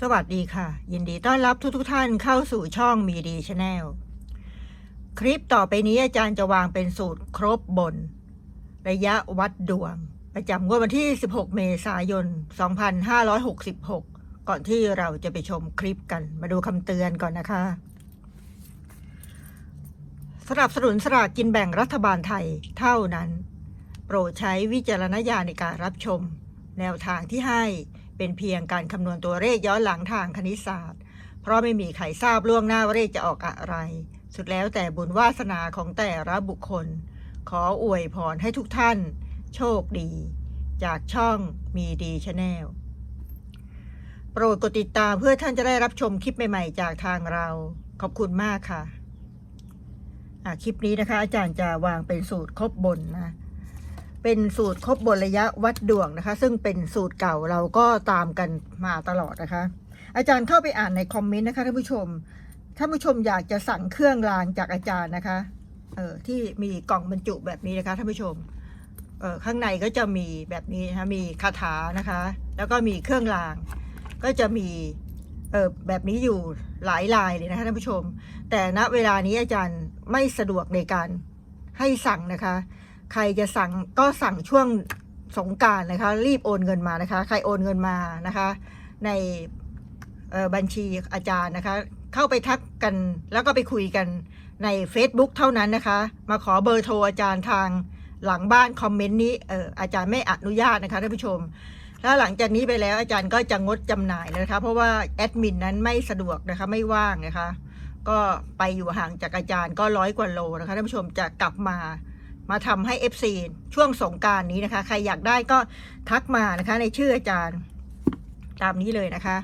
สวัสดีค่ะ ยินดีต้อนรับทุกทท่านเข้าสู่ช่องมีดีชาแนลคลิปต่อไปนี้อาจารย์จะวางเป็นสูตรครบบน ระยะวัดดวง ประจำงวดวันที่ 16 เมษายน 2566 ก่อนที่เราจะไปชมคลิปกัน มาดูคำเตือนก่อนนะคะสนับสนุนสลากกินแบ่งรัฐบาลไทยเท่านั้น โปรดใช้วิจารณญาณในการรับชม แนวทางที่ให้ เป็นเพียงการคำนวณตัวเลขย้อนหลังทางคณิตศาสตร์ เพราะไม่มีใครทราบล่วงหน้าว่าเลขจะออกอะไร สุดแล้วแต่บุญวาสนาของแต่ละบุคคล ขออวยพรให้ทุกท่าน โชคดี จากช่องมีดีชาแนลโปรดกดติดตามเพื่อท่านจะได้รับชมคลิปใหม่ๆ จากทางเรา ขอบคุณมากค่ะะคลิปนี้นะคะ อาจารย์จะวางเป็นสูตรครบบนนะ เป็นสูตรครบบนระยะวัดดวงนะคะ ซึ่งเป็นสูตรเก่าเราก็ตามกันมาตลอดนะคะ อาจารย์เข้าไปอ่านในคอมเมนต์นะคะท่านผู้ชมท่านผู้ชมอยากจะสั่งเครื่องรางจากอาจารย์นะคะเออที่มีกล่องบรรจุแบบนี้นะคะท่านผู้ชมเออข้างในก็จะมีแบบนี้นะคะมีคาถานะคะ แล้วก็มีเครื่องราง ก็จะมีเออแบบนี้อยู่หลายลายเลยนะคะท่านผู้ชม แต่ณเวลานี้อาจารย์ไม่สะดวกในการให้สั่งนะคะ ใครจะสั่งก็สั่งช่วงสงการนะคะ รีบโอนเงินมานะคะ ใครโอนเงินมานะคะ ในบัญชีอาจารย์นะคะ เข้าไปทักกันแล้วก็ไปคุยกันใน Facebook เท่านั้นนะคะ มาขอเบอร์โทรอาจารย์ทางหลังบ้านคอมเมนต์นี้เอออาจารย์ไม่อนุญาตนะคะท่านผู้ชม แล้วหลังจากนี้ไปแล้วอาจารย์ก็จะงดจำหน่ายนะคะ เพราะว่าแอดมินนั้นไม่สะดวกนะคะไม่ว่างนะคะ ก็ไปอยู่ห่างจากอาจารย์ก็ร้อยกว่าโลนะคะท่านผู้ชมจะกลับมา มาทำให้ FC ช่วงสงการนี้นะคะ ใครอยากได้ก็ทักมานะคะ ในชื่ออาจารย์ตามนี้เลยนะคะ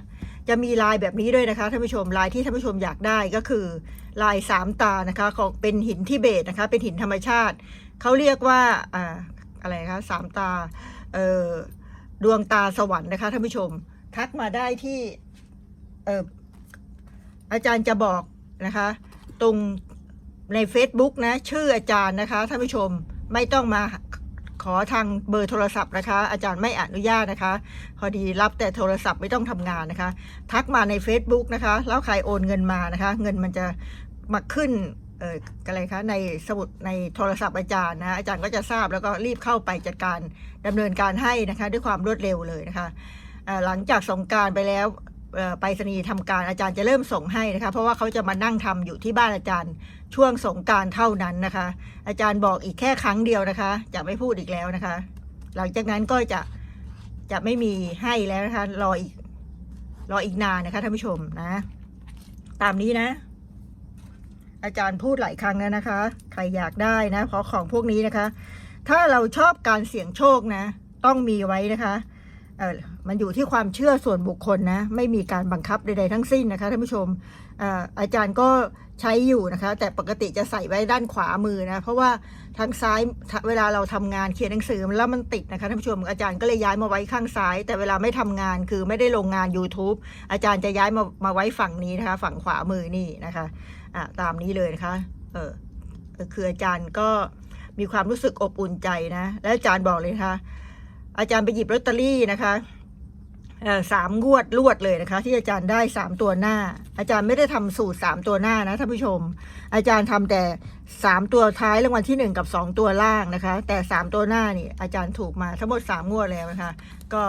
จะมีลายแบบนี้ด้วยนะคะท่านผู้ชมลายที่ท่านผู้ชมอยากได้ก็คือลายสามตานะคะของเป็นหินทิเบตนะคะ เป็นหินธรรมชาติเขาเรียกว่าอ่าอะไรคะสามตาเอ่อดวงตาสวรรค์นะคะท่านผู้ชม ทักมาได้ที่เอ่ออาจารย์จะบอกนะคะ ตรง ใน Facebook นะ ชื่ออาจารย์นะคะท่านผู้ชมไม่ต้องมาขอทางเบอร์โทรศัพท์นะคะ อาจารย์ไม่อนุญาตนะคะ พอดีรับแต่โทรศัพท์ไม่ต้องทำงานนะคะ ทักมาใน Facebook นะคะ แล้วใครโอนเงินมานะคะ เงินมันจะมาขึ้นเอ่ออะไรคะในสมุดในโทรศัพท์อาจารย์นะอาจารย์ก็จะทราบแล้วก็รีบเข้าไปจัดการดำเนินการให้นะคะ ด้วยความรวดเร็วเลยนะคะหลังจากสงการไปแล้ว ไปรษณีย์ทำการอาจารย์จะเริ่มส่งให้นะคะ เพราะว่าเขาจะมานั่งทำอยู่ที่บ้านอาจารย์ช่วงสงการเท่านั้นนะคะ อาจารย์บอกอีกแค่ครั้งเดียวนะคะ จะไม่พูดอีกแล้วนะคะ หลังจากนั้นก็จะจะไม่มีให้แล้วนะคะ รออีกรออีกนานนะคะท่านผู้ชมนะ ตามนี้นะ อาจารย์พูดหลายครั้งแล้วนะคะ ใครอยากได้นะเพราะของพวกนี้นะคะ ถ้าเราชอบการเสี่ยงโชคนะ ต้องมีไว้นะคะ มันอยู่ที่ความเชื่อส่วนบุคคลนะไม่มีการบังคับใดๆทั้งสิ้นนะคะท่านผู้ชมอาจารย์ก็ใช้อยู่นะคะ แต่ปกติจะใส่ไว้ด้านขวามือนะ เพราะว่าทางซ้ายเวลาเราทำงานเขียนหนังสือแล้วมันติดนะคะท่านผู้ชมอาจารย์ก็เลยย้ายมาไว้ข้างซ้าย แต่เวลาไม่ทำงานคือไม่ได้ลงงาน YouTube อาจารย์จะย้ายมามาไว้ฝั่งนี้นะคะ ฝั่งขวามือนี่นะคะะตามนี้เลยนะคะเออคืออาจารย์ก็มีความรู้สึกอบอุ่นใจนะ และอาจารย์บอกเลยนะคะ อาจารย์ไปหยิบลอตเตอรี่นะคะสามงวดรวดเลยนะคะ ที่อาจารย์ได้สามตัวหน้า อาจารย์ไม่ได้ทำสูตรสามตัวหน้านะท่านผู้ชม อาจารย์ทำแต่สามตัวท้ายรางวัลที่หนึ่งกับสองตัวล่างนะคะ แต่สามตัวหน้านี่ อาจารย์ถูกมาทั้งหมดสามงวดแล้วนะคะ ก็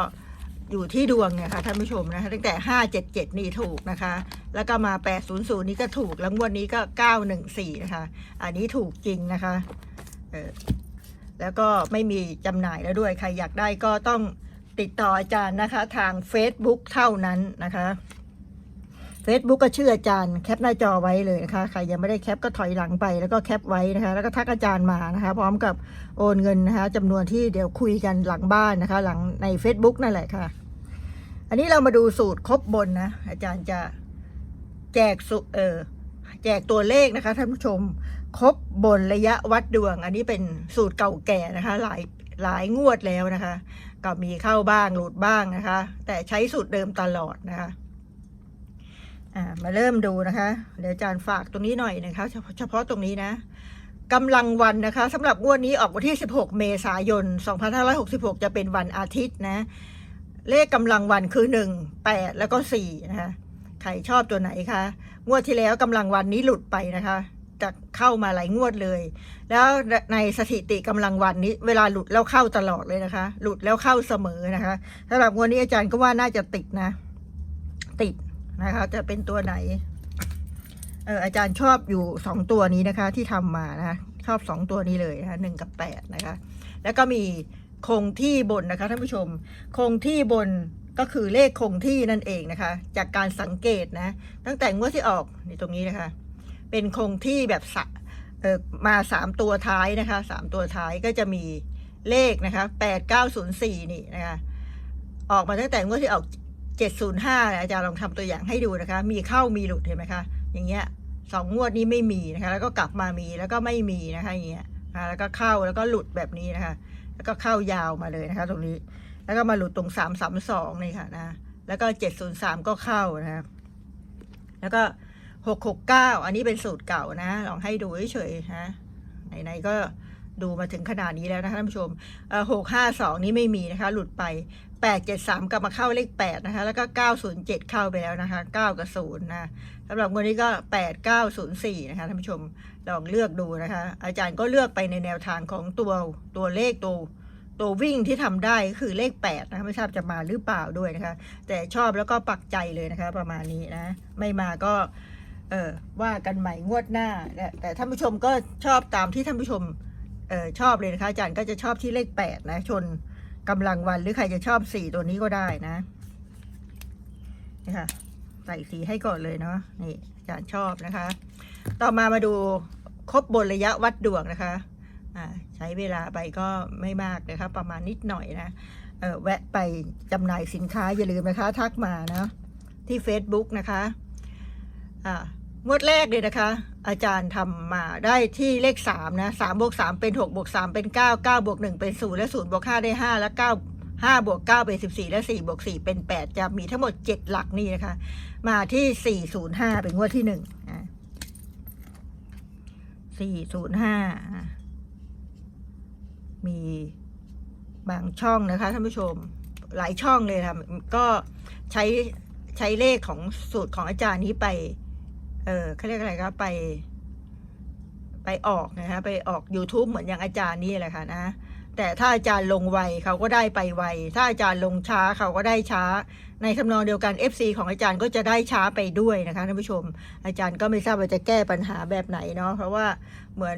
อยู่ที่ดวงเนี่ยค่ะท่านผู้ชมนะคะตั้งแต่ห้าเจ็ดเจ็ดนี่ถูกนะคะ แล้วก็มาแปดศูนย์ศูนย์นี่ก็ถูกแล้วงวดนี้ก็เก้าหนึ่งสี่นะคะ อันนี้ถูกจริงนะคะ เออ แล้วก็ไม่มีจำหน่ายแล้วด้วย ใครอยากได้ก็ต้องติดต่ออาจารย์นะคะ ทาง Facebook เท่านั้นนะคะ Facebook ก็ชื่ออาจารย์แคปหน้าจอไว้เลยนะคะ ใครยังไม่ได้แคปก็ถอยหลังไป แล้วก็แคปไว้นะคะ แล้วก็ทักอาจารย์มานะคะ พร้อมกับโอนเงินนะคะจำนวนที่เดี๋ยวคุยกันหลังบ้านนะคะ หลังใน Facebook นั่นแหละค่ะ อันนี้เรามาดูสูตรครบบนนะ อาจารย์จะแจกสุเออแจกตัวเลขนะคะท่านผู้ชม ครบบนระยะวัดดวง อันนี้เป็นสูตรเก่าแก่นะคะ หลายหลายงวดแล้วนะคะ ก็มีเข้าบ้างหลุดบ้างนะคะ แต่ใช้สูตรเดิมตลอดนะคะอ่ามาเริ่มดูนะคะ เดี๋ยวอาจารย์ฝากตรงนี้หน่อยนะคะ เฉพาะเฉพาะตรงนี้นะกำลังวันนะคะสำหรับงวดนี้ออกวันที่ 16 เมษายน 2566 จะเป็นวันอาทิตย์นะ เลขกำลังวันคือหนึ่งแปดแล้วก็สี่นะคะ ใครชอบตัวไหนคะ งวดที่แล้วกำลังวันนี้หลุดไปนะคะ จะเข้ามาหลายงวดเลย แล้วในสถิติกำลังวันนี้ เวลาหลุดแล้วเข้าตลอดเลยนะคะ หลุดแล้วเข้าเสมอนะคะสำหรับงวดนี้อาจารย์ก็ว่าน่าจะติดนะ ติดนะคะ จะเป็นตัวไหนเอออาจารย์ชอบอยู่สองตัวนี้นะคะ ที่ทำมานะคะชอบสองตัวนี้เลยนะคะหนึ่งกับแปดนะคะ แล้วก็มีคงที่บนนะคะท่านผู้ชม คงที่บนก็คือเลขคงที่นั่นเองนะคะ จากการสังเกตนะ ตั้งแต่งวดที่ออกในตรงนี้นะคะ เป็นคงที่แบบมาสามตัวท้ายนะคะสามตัวท้ายก็จะมีเลขนะคะแปดเก้าศูนย์สี่นี่นะคะออกมาตั้งแต่งวดที่ออกเจ็ดศูนย์ห้าอาจารย์ลองทำตัวอย่างให้ดูนะคะ มีเข้ามีหลุดเห็นไหมคะอย่างเงี้ยสองงวดนี้ไม่มีนะคะ แล้วก็กลับมามีแล้วก็ไม่มีนะคะอย่างเงี้ยนะะแล้วก็เข้าแล้วก็หลุดแบบนี้นะคะ แล้วก็เข้ายาวมาเลยนะคะ ตรงนี้ แล้วก็มาหลุดตรงสามสามสองนี่ค่ะนะแล้วก็เจ็ดศูนย์สามก็เข้านะคะแล้วก็ หกหกเก้าอันนี้เป็นสูตรเก่านะ ลองให้ดูเฉยๆนะไหนๆก็ดูมาถึงขนาดนี้แล้วนะคะท่านผู้ชมหกห้าสองนี้ไม่มีนะคะ หลุดไปแปดเจ็ดสามกลับมาเข้าเลขแปดนะคะ แล้วก็เก้าศูนย์เจ็ดเข้าไปแล้วนะคะเก้ากับศูนย์นะสำหรับวันนี้ก็แปดเก้าศูนย์สี่นะคะท่านผู้ชมลองเลือกดูนะคะ อาจารย์ก็เลือกไปในแนวทางของตัวตัวเลขตัวตัววิ่งที่ทำได้ก็คือเลขแปดนะคะไม่ทราบจะมาหรือเปล่าด้วยนะคะ แต่ชอบแล้วก็ปักใจเลยนะคะ ประมาณนี้นะ ไม่มาก็ เออว่ากันใหม่งวดหน้าแต่แต่ท่านผู้ชมก็ชอบตามที่ท่านผู้ชมเออชอบเลยนะคะอาจารย์ก็จะชอบที่เลขแปดนะ ชนกำลังวันหรือใครจะชอบสี่ตัวนี้ก็ได้นะนี่ค่ะใส่สีให้ก่อนเลยเนาะนี่อาจารย์ชอบนะคะ ต่อมามาดูครบบนระยะวัดดวงนะคะอ่าใช้เวลาไปก็ไม่มากนะคะ ประมาณนิดหน่อยนะเออแวะไปจำหน่ายสินค้าอย่าลืมนะคะ ทักมานะที่ Facebook นะคะ อ่า งวดแรกเลยนะคะ อาจารย์ทำมาได้ที่เลขสามนะสามบวกสามเป็นหกบวกสามเป็นเก้าเก้าบวกหนึ่งเป็นศูนย์และศูนย์บวกห้าได้ห้าและเก้าห้าบวกเก้าเป็นสิบสี่และสี่บวกสี่เป็นแปดจะมีทั้งหมดเจ็ดหลักนี่นะคะ มาที่สี่ศูนย์ห้าเป็นงวดที่หนึ่งสี่ศูนย์ห้ามีบางช่องนะคะท่านผู้ชมหลายช่องเลยค่ะก็ใช้ใช้เลขของสูตรของอาจารย์นี้ไป เออเขาเรียกอะไรครับไป ไปออกนะคะไปออก YouTube เหมือนอย่างอาจารย์นี่แหละค่ะนะแต่ถ้าอาจารย์ลงไวเขาก็ได้ไปไว ถ้าอาจารย์ลงช้าเขาก็ได้ช้า ในทำนองเดียวกัน FC ของอาจารย์ก็จะได้ช้าไปด้วยนะคะท่านผู้ชม อาจารย์ก็ไม่ทราบว่าจะแก้ปัญหาแบบไหนเนาะเพราะว่าเหมือน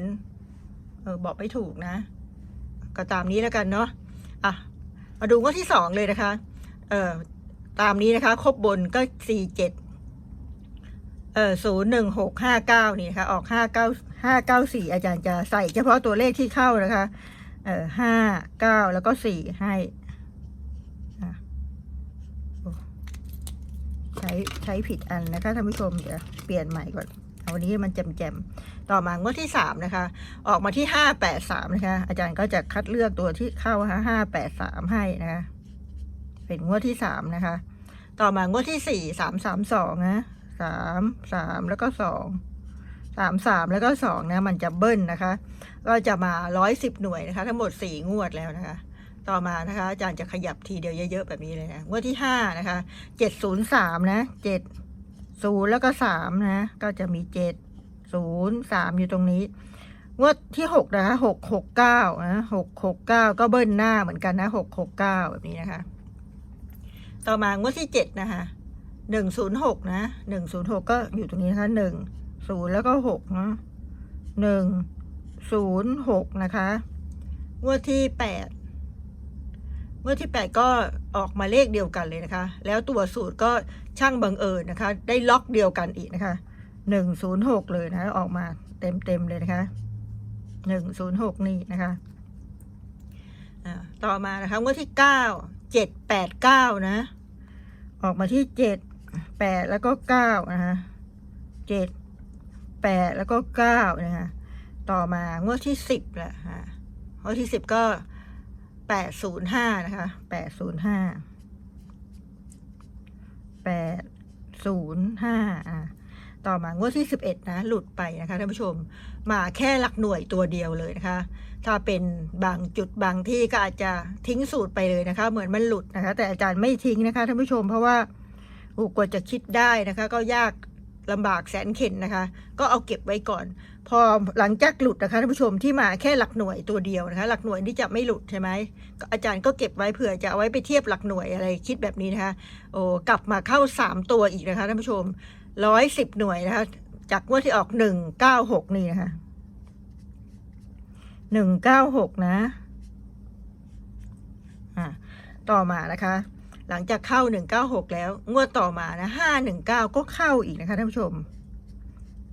เออบอกไม่ถูกนะ ก็ตามนี้แล้วกันเนาะอะมาดูงวดที่สองเลยนะคะ เออตามนี้นะคะ ครบบนก็สี่เจ็ด เออศูนย์หนึ่งหกห้าเก้านี่นะคะออกห้าเก้าห้าเก้าสี่อาจารย์จะใส่เฉพาะตัวเลขที่เข้านะคะ เออห้าเก้าแล้วก็สี่ให้ใช้ใช้ผิดอันนะคะท่านผู้ชมเดี๋ยวเปลี่ยนใหม่ก่อนเอาวันนี้มันแจมๆ ต่อมางวดที่สามนะคะ ออกมาที่ห้าแปดสามนะคะ อาจารย์ก็จะคัดเลือกตัวที่เข้าห้าแปดสามให้นะคะ เป็นงวดที่สามนะคะ ต่อมางวดที่สี่สามสามสองนะ สามสามแล้วก็สองสามสามแล้วก็สองนะ มันจะเบิ้ลนะคะ ก็จะมาร้อยสิบหน่วยนะคะ ทั้งหมดสี่งวดแล้วนะคะ ต่อมานะคะ อาจารย์จะขยับทีเดียวเยอะๆแบบนี้เลยนะ งวดที่ห้านะคะเจ็ดศูนย์สามนะเจ็ดศูนย์แล้วก็สามนะ ก็จะมีเจ็ดศูนย์สามอยู่ตรงนี้ งวดที่หกนะคะหกหกเก้านะหกหกเก้าก็เบิ้ลหน้าเหมือนกันนะหกหกเก้าแบบนี้นะคะ ต่อมางวดที่เจ็ดนะคะ หนึ่งศูนย์หกนะหนึ่งศูนย์หกก็อยู่ตรงนี้นะคะหนึ่งศูนย์แล้วก็หกเนาะหนึ่งศูนย์หกนะคะงวดที่แปดงวดที่แปดก็ออกมาเลขเดียวกันเลยนะคะ แล้วตัวสูตรก็ช่างบังเอิญนะคะ ได้ล็อกเดียวกันอีกนะคะหนึ่งศูนย์หกเลยนะคะออกมาเต็มเต็มเลยนะคะหนึ่งศูนย์หกนี่นะคะต่อมานะคะงวดที่เก้าเจ็ดแปดเก้านะ ออกมาที่เจ็ด แปดแล้วก็เก้านะคะเจ็ดแปดแล้วก็เก้านะคะต่อมางวดที่สิบแหละฮะงวดที่สิบก็แปดศูนย์ห้านะคะแปดศูนย์ห้าแปดศูนย์ห้าอะต่อมางวดที่ 11 นะ หลุดไปนะคะท่านผู้ชมมาแค่หลักหน่วยตัวเดียวเลยนะคะ ถ้าเป็นบางจุดบางที่ก็อาจจะทิ้งสูตรไปเลยนะคะ เหมือนมันหลุดนะคะ แต่อาจารย์ไม่ทิ้งนะคะท่านผู้ชมเพราะว่า อ้กว่าจะคิดได้นะคะ ก็ยากลำบากแสนเข็นนะคะ ก็เอาเก็บไว้ก่อน พอหลังจากหลุดนะคะท่านผู้ชมที่มาแค่หลักหน่วยตัวเดียวนะคะ หลักหน่วยที่จะไม่หลุดใช่ไหมอาจารย์ก็เก็บไว้เผื่อจะเอาไว้ไปเทียบหลักหน่วยอะไรคิดแบบนี้นะคะโอ้กลับมาเข้าสามตัวอีกนะคะท่านผู้ชมร้อยสิบหน่วยนะคะ จากงวดที่ออกหนึ่งเก้าหกนี่นะคะหนึ่งเก้าหกนะ อะต่อมานะคะ หลังจากเข้าหนึ่งเก้าหกแล้ว งวดต่อมานะห้าหนึ่งเก้าก็เข้าอีกนะคะท่านผู้ชม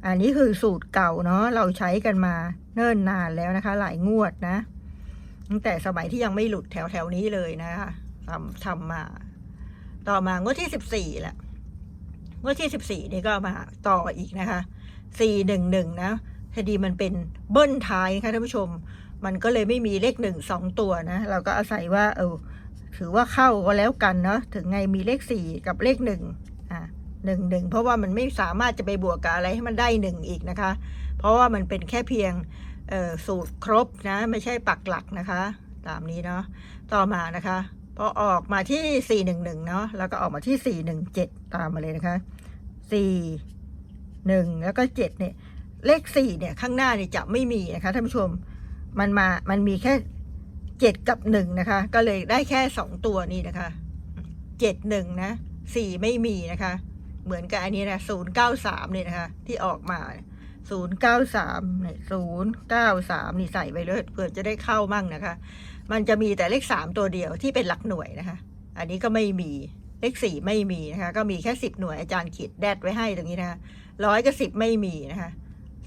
อันนี้คือสูตรเก่าเนาะเราใช้กันมาเนิ่นนานแล้วนะคะ หลายงวดนะ ตั้งแต่สมัยที่ยังไม่หลุดแถวแถวนี้เลยนะคะทำทำมา ต่อมางวดที่สิบสี่แหละงวดที่สิบสี่นี่ก็มาต่ออีกนะคะสี่หนึ่งหนึ่งนะพอดีมันเป็นเบิ้ลท้ายนะคะท่านผู้ชม มันก็เลยไม่มีเลขหนึ่งสองตัวนะ เราก็อาศัยว่าเออ ถือว่าเข้าก็แล้วกันเนาะถึงไงมีเลขสี่กับเลขหนึ่งอ่าหนึ่งหนึ่งเพราะว่ามันไม่สามารถจะไปบวกกับอะไรให้มันได้หนึ่งอีกนะคะ เพราะว่ามันเป็นแค่เพียงเอ่อสูตรครบนะ ไม่ใช่ปักหลักนะคะ ตามนี้เนาะต่อมานะคะพอออกมาที่สี่หนึ่งหนึ่งเนาะแล้วก็ออกมาที่สี่หนึ่งเจ็ดตามมาเลยนะคะสี่หนึ่งแล้วก็เจ็ดเนี่ย เลขสี่เนี่ย ข้างหน้าเนี่ยจะไม่มีนะคะท่านผู้ชม มันมา มันมีแค่ เจ็ดกับหนึ่งนะคะ ก็เลยได้แค่สองตัวนี้นะคะเจ็ดหนึ่งนะสี่ไม่มีนะคะ เหมือนกับอันนี้นะศูนย์เก้าสามเนี่ยนะคะ ที่ออกมาศูนย์เก้าสามเนี่ยศูนย์เก้าสามนี่ใส่ไปเลยเพื่อจะได้เข้ามั่งนะคะ มันจะมีแต่เลขสามตัวเดียวที่เป็นหลักหน่วยนะคะ อันนี้ก็ไม่มีเลขสี่ไม่มีนะคะ ก็มีแค่สิบหน่วยอาจารย์ขีดแดดไว้ให้ตรงนี้นะคะร้อยกับสิบไม่มีนะคะ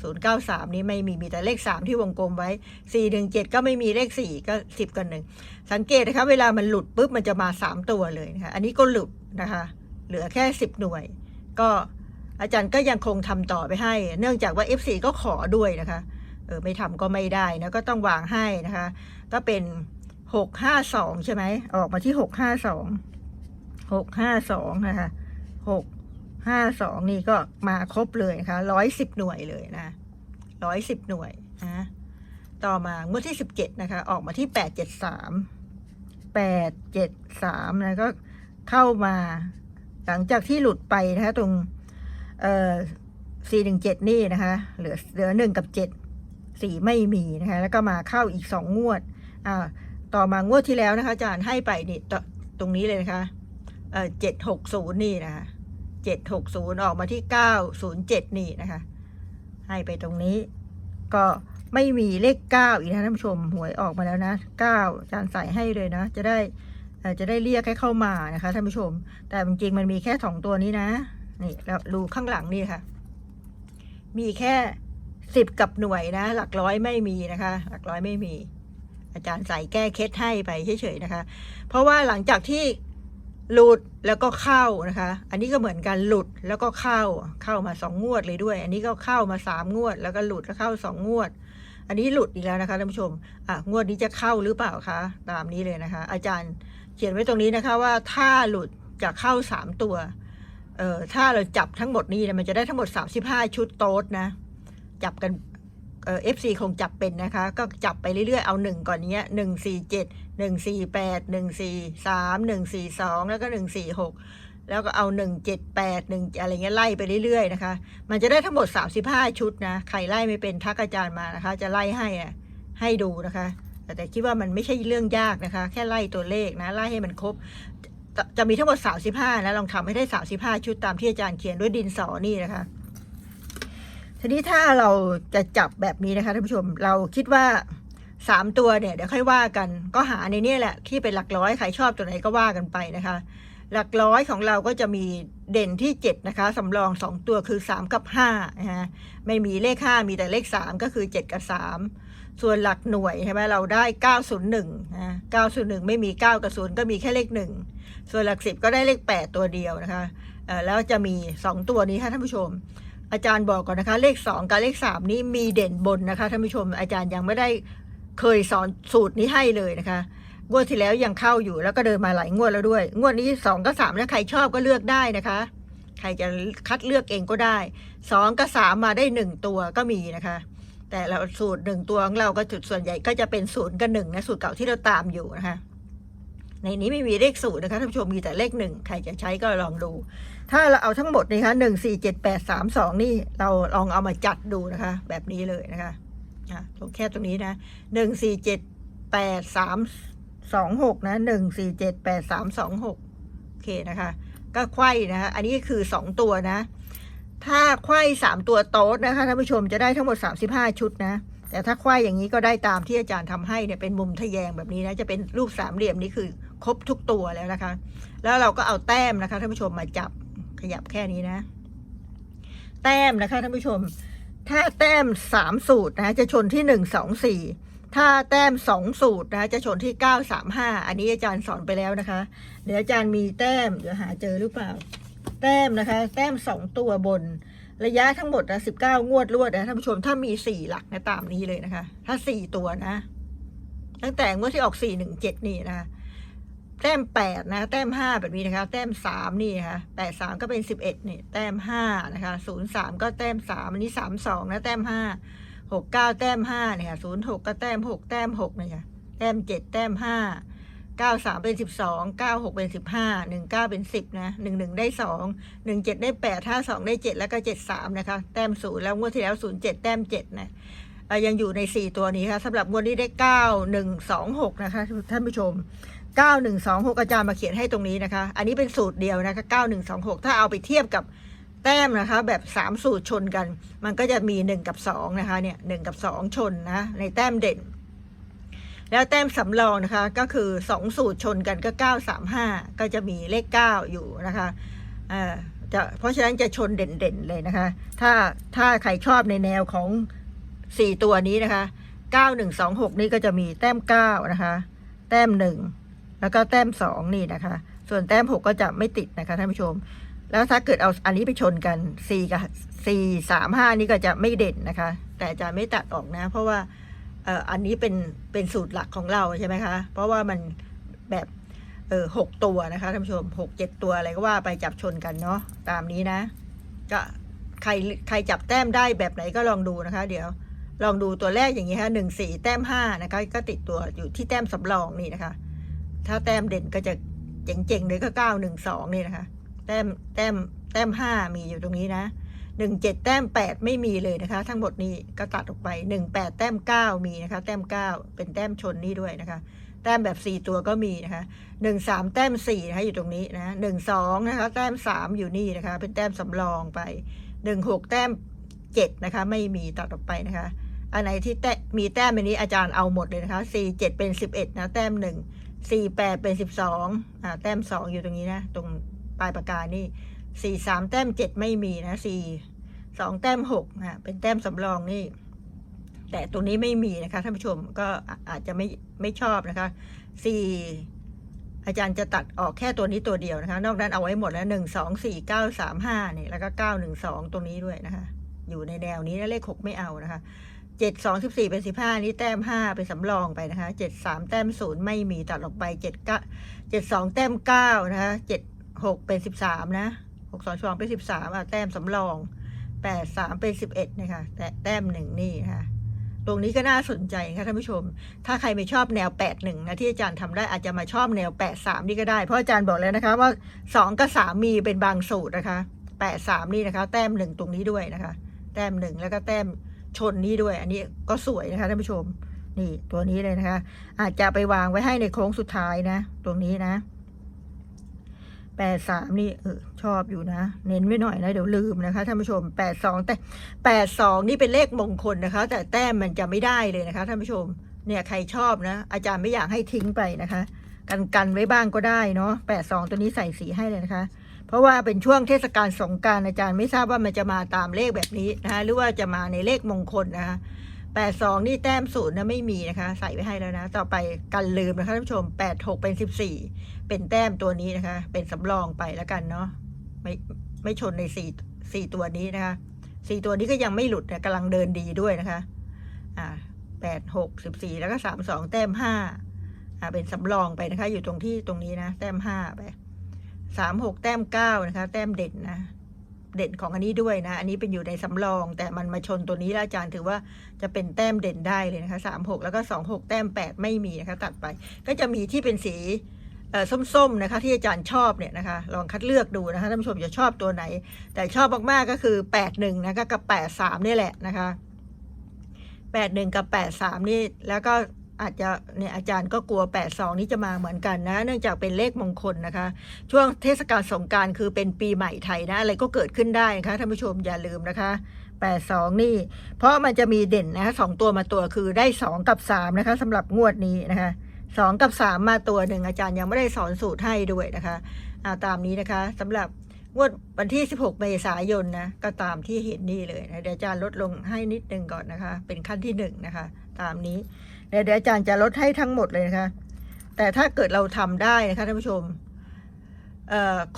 ศูนย์เก้าสามนี้ไม่มีมีแต่เลขสามที่วงกลมไว้สี่หนึ่งเจ็ดก็ไม่มีเลขสี่ก็สิบกับหนึ่งสังเกตนะคะเวลามันหลุดปุ๊บมันจะมาสามตัวเลยนะคะอันนี้ก็หลุดนะคะ เหลือแค่สิบหน่วย ก็อาจารย์ก็ยังคงทำต่อไปให้ เนื่องจากว่า F4 ก็ขอด้วยนะคะเออไม่ทำก็ไม่ได้นะก็ต้องวางให้นะคะ ก็เป็นหกห้าสองใช่ไหมออกมาที่หกห้าสองหกห้าสองนะคะหก ห้าสองนี่ก็มาครบเลยนะคะร้อยสิบหน่วยเลยนะร้อยสิบหน่วยนะต่อมางวดที่สิบเจ็ดนะคะ ออกมาที่แปดเจ็ดสามแปดเจ็ดสามนะก็เข้ามาหลังจากที่หลุดไปนะคะตรงเอ่อสี่หนึ่งเจ็ดนี่นะคะ เหลือเหลือหนึ่งกับเจ็ดสี่ไม่มีนะคะ แล้วก็มาเข้าอีกสองงวดอ่าต่อมางวดที่แล้วนะคะอาจารย์ให้ไปนี่ตตรงนี้เลยนะคะเอ่อเจ็ดหกศูนย์นี่นะคะ เจ็ดหกศูนย์ออกมาที่เก้าศูนย์เจ็ดนี่นะคะ ให้ไปตรงนี้ ก็ไม่มีเลขเก้าอีกนะท่านผู้ชมหวยออกมาแล้วนะเก้าอาจารย์ใส่ให้เลยนะ จะได้จะได้เรียกให้เข้ามานะคะท่านผู้ชม แต่จริงๆมันมีแค่สองตัวนี้นะ นี่แล้วดูข้างหลังนี่ค่ะ มีแค่สิบกับหน่วยนะ หลักร้อยไม่มีนะคะ หลักร้อยไม่มี อาจารย์ใส่แก้เคล็ดให้ไปเฉยๆนะคะ เพราะว่าหลังจากที่ หลุดแล้วก็เข้านะคะ อันนี้ก็เหมือนกันหลุดแล้วก็เข้าเข้ามาสองงวดเลยด้วย อันนี้ก็เข้ามาสามงวด แล้วก็หลุดแล้วเข้าสองงวด อันนี้หลุดอีกแล้วนะคะท่านผู้ชมอะงวดนี้จะเข้าหรือเปล่าคะตามนี้เลยนะคะ อาจารย์เขียนไว้ตรงนี้นะคะว่าถ้าหลุดจะเข้าสามตัวเอ่อถ้าเราจับทั้งหมดนี้เนี่ยมันจะได้ทั้งหมด35ชุดโต๊ดนะ จับกัน เอ่อฟซีคงจับเป็นนะคะ ก็จับไปเรื่อยๆ เอาหนึ่งก่อนเนี้ยหนึ่งสี่เจ็ดหนึ่งสี่แปดหนึ่งสี่สามหนึ่งสี่สองแล้วก็หนึ่งสี่หกแล้วก็เอาหนึ่งเจ็ดแปดหนึ่งอะไรเงี้ยไล่ไปเรื่อยๆนะคะ มันจะได้ทั้งหมด35ชุดนะใครไล่ไม่เป็นทักอาจารย์มานะคะ จะไล่ให้อะให้ดูนะคะ แต่แต่คิดว่ามันไม่ใช่เรื่องยากนะคะ แค่ไล่ตัวเลขนะไล่ให้มันครบจะจะมีทั้งหมด35นะลองทำให้ได้35ชุดตามที่อาจารย์เขียนด้วยดินสอนี่นะคะ ทีนี้ถ้าเราจะจับแบบนี้นะคะท่านผู้ชม เราคิดว่า3ตัวเนี่ยเดี๋ยวค่อยว่ากัน ก็หาในนี้แหละที่เป็นหลักร้อยใครชอบตัวไหนก็ว่ากันไปนะคะ หลักร้อยของเราก็จะมีเด่นที่7นะคะสำรอง2ตัวคือ3กับ5นะฮะไม่มีเลข5มีแต่เลข3ก็คือ7กับ3ส่วนหลักหน่วยใช่ไหมเราได้901นะ901ไม่มี9กับ0ก็มีแค่เลข1ส่วนหลัก10ก็ได้เลข8ตัวเดียวนะคะแล้วจะมี2ตัวนี้ค่ะท่านผู้ชม อาจารย์บอกก่อนนะคะ เลข 2 กับเลข 3 นี้มีเด่นบนนะคะท่านผู้ชมอาจารย์ยังไม่ได้เคยสอนสูตรนี้ให้เลยนะคะงวดที่แล้วยังเข้าอยู่แล้วก็เดินมาหลายงวดแล้วด้วย งวดนี้สองก็สามแล้วใครชอบก็เลือกได้นะคะ ใครจะคัดเลือกเองก็ได้สองกับสามมาได้หนึ่งตัวก็มีนะคะ แต่เราสูตรหนึ่งตัวของเราก็จุดส่วนใหญ่ก็จะเป็นศูนย์กับหนึ่งนะสูตรเก่าที่เราตามอยู่นะคะ ในนี้ไม่มีเลขศูนย์นะคะท่านผู้ชมมีแต่เลขหนึ่งใครจะใช้ก็ลองดู ถ้าเราเอาทั้งหมดนี่คะหนึ่งสี่เจ็ดแปดสามสองนี่เราลองเอามาจัดดูนะคะ แบบนี้เลยนะคะอะตรงแค่ตรงนี้นะหนึ่งสี่เจ็ดแปดสามสองหกนะหนึ่งสี่เจ็ดแปดสามสองหกโอเคนะคะ ก็ไขว้นะคะอันนี้คือสองตัวนะ ถ้าไขว้สามตัวโต๊ดนะคะท่านผู้ชมจะได้ทั้งหมดสามสิบห้าชุดนะแต่ถ้าไขว้อย่างนี้ก็ได้ตามที่อาจารย์ทำให้เนี่ยเป็นมุมทะแยงแบบนี้นะจะเป็นรูปสามเหลี่ยมนี่คือ ครบทุกตัวแล้วนะคะ แล้วเราก็เอาแต้มนะคะท่านผู้ชมมาจับขยับแค่นี้นะ แต้มนะคะท่านผู้ชม ถ้าแต้มสามสูตรนะจะชนที่หนึ่งสองสี่ถ้าแต้มสองสูตรนะจะชนที่เก้าสามห้าอันนี้อาจารย์สอนไปแล้วนะคะ เดี๋ยวอาจารย์มีแต้มเดี๋ยวหาเจอหรือเปล่า แต้มนะคะ แต้มสองตัวบนระยะทั้งหมดนะสิบเก้างวดรวดนะท่านผู้ชมถ้ามีสี่หลักนะตามนี้เลยนะคะ ถ้าสี่ตัวนะ ตั้งแต่งวดที่ออกสี่หนึ่งเจ็ดนี่นะคะ แต้มแปดนะ แต้มห้าแบบนี้นะคะ แต้มสามนี่นะคะแปดสามก็เป็นสิบเอ็ดนี่ แต้มห้านะคะศูนย์สามก็แต้มสามอันนี้สามสองนะ แต้มห้าหกเก้าแต้มห้าเนี่ยค่ะศูนย์หกก็แต้มหกแต้มหกเนี่ยแต้มเจ็ดแต้มห้าเก้าสามเป็นสิบสองเก้าหกเป็นสิบห้าหนึ่งเก้าเป็นสิบนะหนึ่งหนึ่งได้สองหนึ่งเจ็ดได้แปดห้าสองได้เจ็ดแล้วก็เจ็ดสามนะคะ แต้มศูนย์แล้วงวดที่แล้วศูนย์เจ็ดแต้มเจ็ดนะเอ่อยังอยู่ในสี่ตัวนี้ค่ะสำหรับงวดนี้ได้เก้าหนึ่งสองหกนะคะท่านผู้ชม 9126 อาจารย์มาเขียนให้ตรงนี้นะคะ อันนี้เป็นสูตรเดียวนะคะ 9126 ถ้าเอาไปเทียบกับแต้มนะคะ แบบ 3 สูตรชนกัน มันก็จะมี 1 กับ 2 นะคะ เนี่ย1กับ 2 ชนนะ ในแต้มเด่น แล้วแต้มสำรองนะคะ ก็คือ 2 สูตรชนกันก็ 935 ก็จะมีเลข 9 อยู่นะคะเอ่อจะเพราะฉะนั้นจะชนเด่นๆเลยนะคะ ถ้าถ้าใครชอบในแนวของ 4 ตัวนี้นะคะ 9126 นี่ก็จะมีแต้ม 9 นะคะ แต้ม 1 แล้วก็แต้มสองนี่นะคะ ส่วนแต้มหกก็จะไม่ติดนะคะท่านผู้ชม แล้วถ้าเกิดเอาอันนี้ไปชนกันสี่กับสี่สามห้านี่ก็จะไม่เด่นนะคะ แต่จะไม่ตัดออกนะ เพราะว่าเอ่ออันนี้เป็นเป็นสูตรหลักของเราใช่ไหมคะ เพราะว่ามันแบบเออหกตัวนะคะท่านผู้ชมหกเจ็ดตัวอะไรก็ว่าไปจับชนกันเนาะตามนี้นะ ก็ใครใครจับแต้มได้แบบไหนก็ลองดูนะคะ เดี๋ยวลองดูตัวแรกอย่างนี้ค่ะหนึ่งสี่แต้มห้านะคะ ก็ติดตัวอยู่ที่แต้มสำรองนี่นะคะ ถ้าแต้มเด่นก็จะเจ๋งๆเลยก็เก้าหนึ่งสองนี่นะคะ แต้มแต้มแต้มห้ามีอยู่ตรงนี้นะหนึ่งเจ็ดแต้มแปดไม่มีเลยนะคะ ทั้งหมดนี้ก็ตัดออกไปหนึ่งแปดแต้มเก้ามีนะคะ แต้มเก้าเป็นแต้มชนนี่ด้วยนะคะ แต้มแบบสี่ตัวก็มีนะคะหนึ่งสามแต้มสี่นะคะอยู่ตรงนี้นะหนึ่งสองนะคะแต้มสามอยู่นี่นะคะ เป็นแต้มสำรองไปหนึ่งหกแต้มเจ็ดนะคะ ไม่มีตัดออกไปนะคะอันไหนที่แต้มีแต้มอันนี้อาจารย์เอาหมดเลยนะคะสี่เจ็ดเป็นสิบเอ็ดนะแต้มหนึ่ง สี่แปดเป็นสิบสองอ่าแต้มสองอยู่ตรงนี้นะ ตรงปลายปากกานี่สี่สามแต้มเจ็ดไม่มีนะสี่สองแต้มหกอะเป็นแต้มสำรองนี่ แต่ตรงนี้ไม่มีนะคะท่านผู้ชมก็อาจจะไม่ไม่ชอบนะคะสี่อาจารย์จะตัดออกแค่ตัวนี้ตัวเดียวนะคะ นอกนั้นเอาไว้หมดแล้วหนึ่งสองสี่เก้าสามห้าเนี่ยแล้วก็เก้าหนึ่งสองตรงนี้ด้วยนะคะ อยู่ในแนวนี้นะเลขหกไม่เอานะคะ เจ็ดสองสิบสี่เป็นสิบห้านี้แต้มห้าเป็นสำรองไปนะคะเจ็ดสามแต้มศูนย์ไม่มีตัดออกไปเจ็ดเก้าเจ็ดสองแต้มเก้านะคะเจ็ดหกเป็นสิบสามนะหกสองสองเป็นสิบสามอะแต้มสำรองแปดสามเป็นสิบเอ็ดนะคะแต่แต้มหนึ่งนี่นะคะตรงนี้ก็น่าสนใจนะคะท่านผู้ชม ถ้าใครไม่ชอบแนวแปดหนึ่งนะที่อาจารย์ทำได้อาจจะมาชอบแนวแปดสามนี่ก็ได้ เพราะอาจารย์บอกแล้วนะคะว่าสองกับสามมีเป็นบางสูตรนะคะแปดสามนี่นะคะ แต้มหนึ่งตรงนี้ด้วยนะคะ แต้มหนึ่งแล้วก็แต้ม ชนนี้ด้วย อันนี้ก็สวยนะคะท่านผู้ชม นี่ตัวนี้เลยนะคะ อาจจะไปวางไว้ให้ในโค้งสุดท้ายนะตรงนี้นะแปดสามนี่เออชอบอยู่นะ เน้นไว้หน่อยนะ เดี๋ยวลืมนะคะท่านผู้ชมแปดสองแต่แปดสองนี่เป็นเลขมงคลนะคะ แต่แต้มมันจะไม่ได้เลยนะคะท่านผู้ชม เนี่ยใครชอบนะ อาจารย์ไม่อยากให้ทิ้งไปนะคะ กันกันไว้บ้างก็ได้เนาะแปดสองตัวนี้ใส่สีให้เลยนะคะ ราะว่าเป็นช่วงเทศกาลสงการอาจารย์ไม่ทราบว่ามันจะมาตามเลขแบบนี้นะคะหรือว่าจะมาในเลขมงคลนะคะแปดสองนี่แต้มศูนย์นะไม่มีนะคะ ใส่ไว้ให้แล้วนะ ต่อไปกันลืมนะคะท่านผู้ชมแปดหกเป็นสิบสี่เป็นแต้มตัวนี้นะคะ เป็นสำรองไปแล้วกันเนาะไม่ไม่ชนในสี่สี่ตัวนี้นะคะสี่ตัวนี้ก็ยังไม่หลุดนะกำลังเดินดีด้วยนะคะ อ่าแปดหกสิบสี่แล้วก็สามสองแต้มห้าอ่าเป็นสำรองไปนะคะ อยู่ตรงที่ตรงนี้นะ แต้มห้าไป สามหกแต้มเก้านะคะ แต้มเด่นนะ เด่นของอันนี้ด้วยนะ อันนี้เป็นอยู่ในสำรอง แต่มันมาชนตัวนี้แล้วอาจารย์ถือว่าจะเป็นแต้มเด่นได้เลยนะคะสามหกแล้วก็สองหกแต้มแปดไม่มีนะคะ ตัดไป ก็จะมีที่เป็นสีส้มๆนะคะที่อาจารย์ชอบเนี่ยนะคะ ลองคัดเลือกดูนะคะท่านผู้ชมจะชอบตัวไหน แต่ชอบมากๆก็คือแปดหนึ่งนะคะกับแปดสามนี่แหละนะคะแปดหนึ่งกับแปดสามนี่แล้วก็ อาจจะเนี่ยอาจารย์ก็กลัวแปดสองนี่จะมาเหมือนกันนะ เนื่องจากเป็นเลขมงคลนะคะ ช่วงเทศกาลสงการคือเป็นปีใหม่ไทยนะ อะไรก็เกิดขึ้นได้นะคะท่านผู้ชมอย่าลืมนะคะแปดสองนี่ เพราะมันจะมีเด่นนะคะสองตัวมาตัวคือได้สองกับสามนะคะสำหรับงวดนี้นะคะสองกับสามมาตัวหนึ่งอาจารย์ยังไม่ได้สอนสูตรให้ด้วยนะคะอาตามนี้นะคะสำหรับงวดวันที่ 16 เมษายนนะก็ตามที่เห็นนี่เลยนะเดี๋ยวอาจารย์ลดลงให้นิดนึงก่อนนะคะ เป็นขั้นที่หนึ่งนะคะ ตามนี้ ดี๋ยวเดี๋ยวอาจารย์จะลดให้ทั้งหมดเลยนะคะ แต่ถ้าเกิดเราทำได้นะคะท่านผู้ชม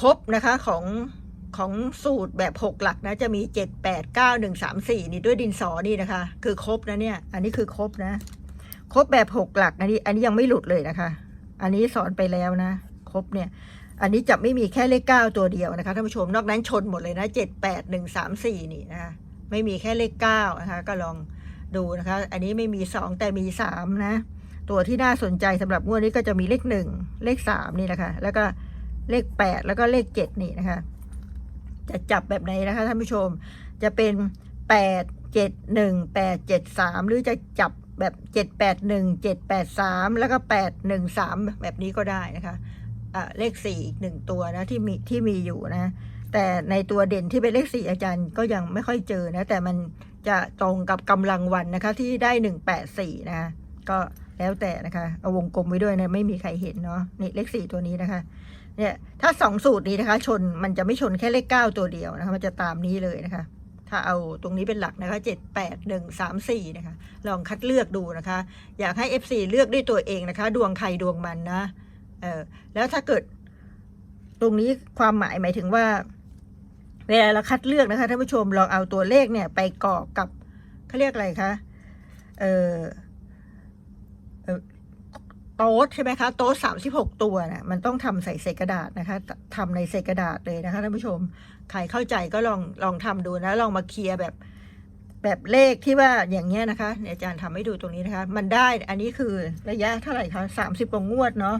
ครบนะคะของของสูตรแบบหกหลักนะจะมีเจ็ดแปดเก้าหนึ่งสามสี่นี่ด้วยดินสอนี่นะคะ คือครบนะเนี่ย อันนี้คือครบนะ ครบแบบหกหลักอันนี้ อันนี้ยังไม่หลุดเลยนะคะ อันนี้สอนไปแล้วนะ ครบเนี่ย อันนี้จะไม่มีแค่เลขเก้าตัวเดียวนะคะท่านผู้ชมนอกนั้นชนหมดเลยนะเจ็ดแปดหนึ่งสามสี่นี่นะคะไม่มีแค่เลขเก้านะคะ ก็ลอง ดูนะคะ อันนี้ไม่มีสองแต่มีสามนะ ตัวที่น่าสนใจสำหรับงวดนี้ก็จะมีเลขหนึ่งเลขสามนี่นะคะ แล้วก็เลขแปดแล้วก็เลขเจ็ดนี่นะคะ จะจับแบบไหนนะคะท่านผู้ชมจะเป็นแปดเจ็ดหนึ่งแปดเจ็ดสามหรือจะจับแบบเจ็ดแปดหนึ่งเจ็ดแปดสามแล้วก็แปดหนึ่งสามแบบนี้ก็ได้นะคะเลขสี่อีกหนึ่งตัวนะที่มีที่มีอยู่นะ แต่ในตัวเด่นที่เป็นเลขสี่อาจารย์ก็ยังไม่ค่อยเจอนะ แต่มัน จะตรงกับกำลังวันนะคะ ที่ได้หนึ่งแปดสี่นะก็แล้วแต่นะคะ เอาวงกลมไว้ด้วยนะไม่มีใครเห็นเนาะนี่เลขสี่ตัวนี้นะคะ เนี่ยถ้าสองสูตรนี้นะคะ ชนมันจะไม่ชนแค่เลขเก้าตัวเดียวนะคะ มันจะตามนี้เลยนะคะ ถ้าเอาตรงนี้เป็นหลักนะคะเจ็ดแปดหนึ่งสามสี่นะคะ ลองคัดเลือกดูนะคะ อยากให้ FC เลือกด้วยตัวเองนะคะ ดวงใครดวงมันนะเออแล้วถ้าเกิด ตรงนี้ความหมายหมายถึงว่า เวลาเราคัดเลือกนะคะท่านผู้ชมลองเอาตัวเลขเนี่ยไปกรอกกับเขาเรียกอะไรคะเออเอโต๊ดใช่ไหมคะโต๊ดสามสิบหกตัวนะมันต้องทำใส่เศษกระดาษนะคะทำในเศษกระดาษเลยนะคะท่านผู้ชมใครเข้าใจก็ลองลองทำดูนะ ลองมาเคลียร์แบบแบบเลขที่ว่าอย่างเงี้ยนะคะเนี่ยอาจารย์ทำให้ดูตรงนี้นะคะ มันได้อันนี้คือระยะเท่าไหร่คะสามสิบกว่างวดเนาะ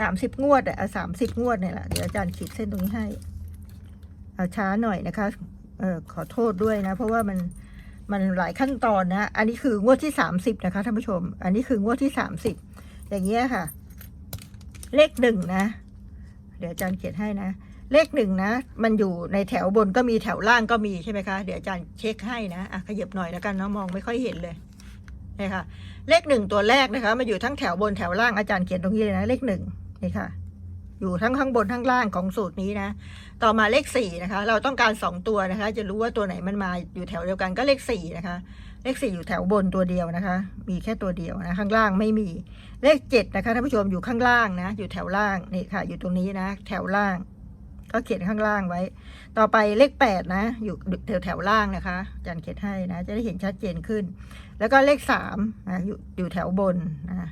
สามสิบงวดอะสามสิบงวดเนี่ยแหละเดี๋ยวอาจารย์ขีดเส้นตรงนี้ให้ ช้าหน่อยนะคะเออขอโทษด้วยนะ เพราะว่ามันมันหลายขั้นตอนนะ อันนี้คืองวดที่สามสิบนะคะท่านผู้ชม อันนี้คืองวดที่สามสิบอย่างเงี้ยค่ะ เลขหนึ่งนะ เดี๋ยวอาจารย์เขียนให้นะ เลขหนึ่งนะ มันอยู่ในแถวบนก็มีแถวล่างก็มีใช่ไหมคะ เดี๋ยวอาจารย์เช็คให้นะอะขยับหน่อยแล้วกันเนาะมองไม่ค่อยเห็นเลยนี่ค่ะ เลขหนึ่งตัวแรกนะคะมาอยู่ทั้งแถวบนแถวล่างอาจารย์เขียนตรงนี้เลยนะ เลขหนึ่งนี่ค่ะ อยู่ทั้งข้างบนทั้งล่างของสูตรนี้นะ ต่อมาเลขสี่นะคะ เราต้องการสองตัวนะคะ จะรู้ว่าตัวไหนมันมาอยู่แถวเดียวกันก็เลขสี่นะคะ เลขสี่อยู่แถวบนตัวเดียวนะคะ มีแค่ตัวเดียวนะข้างล่างไม่มีเลขเจ็ดนะคะท่านผู้ชมอยู่ข้างล่างนะ อยู่แถวล่างนี่ค่ะ อยู่ตรงนี้นะ แถวล่าง ก็เขียนข้างล่างไว้ ต่อไปเลขแปดนะ อยู่แถวแถวล่างนะคะอาจารย์เขียนให้นะ จะได้เห็นชัดเจนขึ้น แล้วก็เลขสามนะอยู่อยู่แถวบนนะ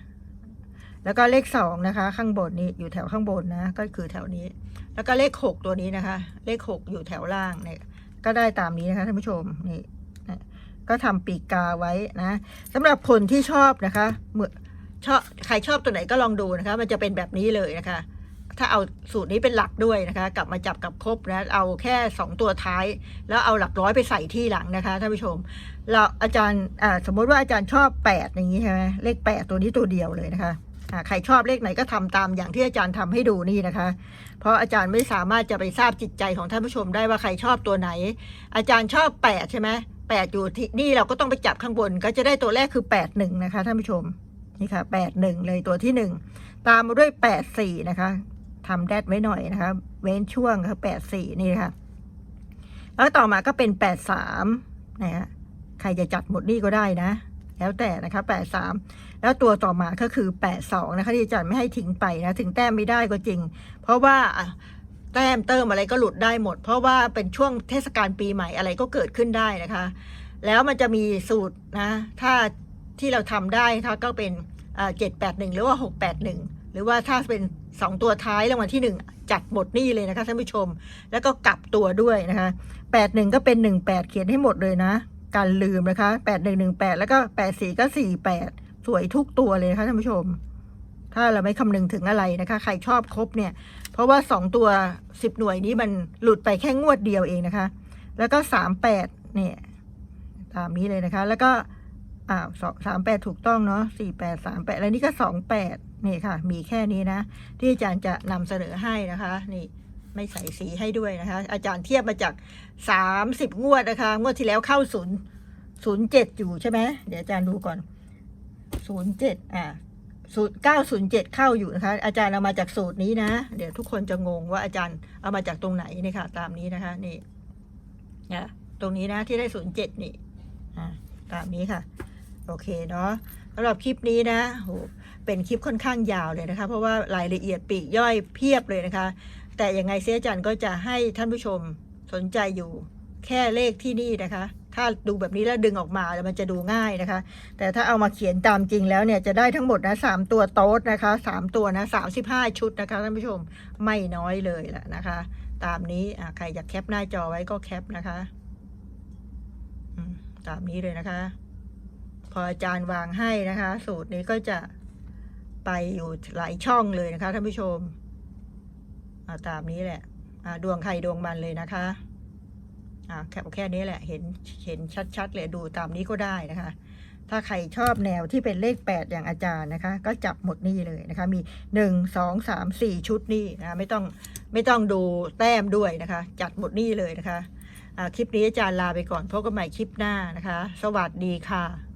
แล้วก็เลขสองนะคะ ข้างบนนี้อยู่แถวข้างบนนะ ก็คือแถวนี้ แล้วก็เลขหกตัวนี้นะคะ เลขหกอยู่แถวล่างเนี่ยก็ได้ตามนี้นะคะท่านผู้ชมนี่นะก็ทำปีกกาไว้นะสำหรับคนที่ชอบนะคะเมื่อชอบใครชอบตัวไหนก็ลองดูนะคะ มันจะเป็นแบบนี้เลยนะคะ ถ้าเอาสูตรนี้เป็นหลักด้วยนะคะ กลับมาจับกับครบนะเอาแค่สองตัวท้าย แล้วเอาหลักร้อยไปใส่ที่หลังนะคะท่านผู้ชม เราอาจารย์สมมติว่าอาจารย์ชอบแปดอย่างนี้ใช่ไหมเลขแปดตัวนี้ตัวเดียวเลยนะคะ ใครชอบเลขไหนก็ทำตามอย่างที่อาจารย์ทำให้ดูนี่นะคะ เพราะอาจารย์ไม่สามารถจะไปทราบจิตใจของท่านผู้ชมได้ว่าใครชอบตัวไหน อาจารย์ชอบแปดใช่ไหมแปดอยู่ที่นี่เราก็ต้องไปจับข้างบน ก็จะได้ตัวแรกคือแปดหนึ่งนะคะท่านผู้ชมนี่ค่ะแปดหนึ่งเลยตัวที่หนึ่งตามมาด้วยแปดสี่นะคะทำแดดไว้หน่อยนะคะ เว้นช่วงค่ะแปดสี่นี่ค่ะ แล้วต่อมาก็เป็นแปดสามนะฮะใครจะจัดหมดนี่ก็ได้นะ แล้วแต่นะคะแปดสาม แล้วตัวต่อมาก็คือแปดสองนะคะที่อาจารย์ไม่ให้ทิ้งไปนะ ถึงแต้มไม่ได้ก็จริง เพราะว่าแต้มเติมอะไรก็หลุดได้หมด เพราะว่าเป็นช่วงเทศกาลปีใหม่อะไรก็เกิดขึ้นได้นะคะ แล้วมันจะมีสูตรนะ ถ้าที่เราทำได้ถ้าก็เป็นเจ็ดแปดหนึ่งหรือว่าหกแปดหนึ่งหรือว่าถ้าเป็นสองตัวท้ายรางวัลที่หนึ่งจัดหมดนี่เลยนะคะท่านผู้ชม แล้วก็กลับตัวด้วยนะคะแปดหนึ่งก็เป็นหนึ่งแปดเขียนให้หมดเลยนะ การลืมนะคะแปดหนึ่งหนึ่งแปดแล้วก็แปดสี่ก็สี่แปด วยทุกตัวเลยนะคะท่านผู้ชม ถ้าเราไม่คำนึงถึงอะไรนะคะ ใครชอบครบเนี่ย เพราะว่าสองตัวสิบหน่วยนี้มันหลุดไปแค่งวดเดียวเองนะคะ แล้วก็สามแปดเนี่ย ตามนี้เลยนะคะ แล้วก็อ่าสามแปดถูกต้องเนาะสี่แปดสามแปดแล้วนี่ก็สองแปดนี่ค่ะ มีแค่นี้นะ ที่อาจารย์จะนำเสนอให้นะคะ นี่ไม่ใส่สีให้ด้วยนะคะ อาจารย์เทียบมาจากสามสิบงวดนะคะ งวดที่แล้วเข้าศูนย์ศูนย์เจ็ดอยู่ใช่ไหมเดี๋ยวอาจารย์ดูก่อน ศูนย์เจ็ดอ่าศูนย์เก้าศูนย์เจ็ดเข้าอยู่นะคะ อาจารย์เอามาจากสูตรนี้นะ เดี๋ยวทุกคนจะงงว่าอาจารย์เอามาจากตรงไหนนี่ค่ะ ตามนี้นะคะ นี่นะตรงนี้นะที่ได้ศูนย์เจ็ดนี่อ่าตามนี้ค่ะ โอเคเนาะสำหรับคลิปนี้นะโหเป็นคลิปค่อนข้างยาวเลยนะคะ เพราะว่ารายละเอียดปีกย่อยเพียบเลยนะคะ แต่ยังไงเสียอาจันก็จะให้ท่านผู้ชมสนใจอยู่แค่เลขที่นี่นะคะ ถ้าดูแบบนี้แล้วดึงออกมาแล้วมันจะดูง่ายนะคะ แต่ถ้าเอามาเขียนตามจริงแล้วเนี่ยจะได้ทั้งหมดนะสามตัวโต๊ดนะคะสามตัวนะสามสิบห้าชุดนะคะท่านผู้ชมไม่น้อยเลยแหละนะคะ ตามนี้อะใครอยากแคปหน้าจอไว้ก็แคปนะคะตามนี้เลยนะคะ พออาจารย์วางให้นะคะ สูตรนี้ก็จะไปอยู่หลายช่องเลยนะคะท่านผู้ชมตามนี้แหละดวงใครดวงมันเลยนะคะ อ่าแค่แค่นี้แหละเห็นเห็นชัดๆเลยดูตามนี้ก็ได้นะคะ ถ้าใครชอบแนวที่เป็นเลขแปดอย่างอาจารย์นะคะ ก็จับหมดนี่เลยนะคะ มีหนึ่งสองสามสี่ชุดนี่นะะไม่ต้องไม่ต้องดูแต้มด้วยนะคะ จัดหมดนี่เลยนะคะะคลิปนี้อาจารย์ลาไปก่อนพบกันใหม่คลิปหน้านะคะ สวัสดีค่ะ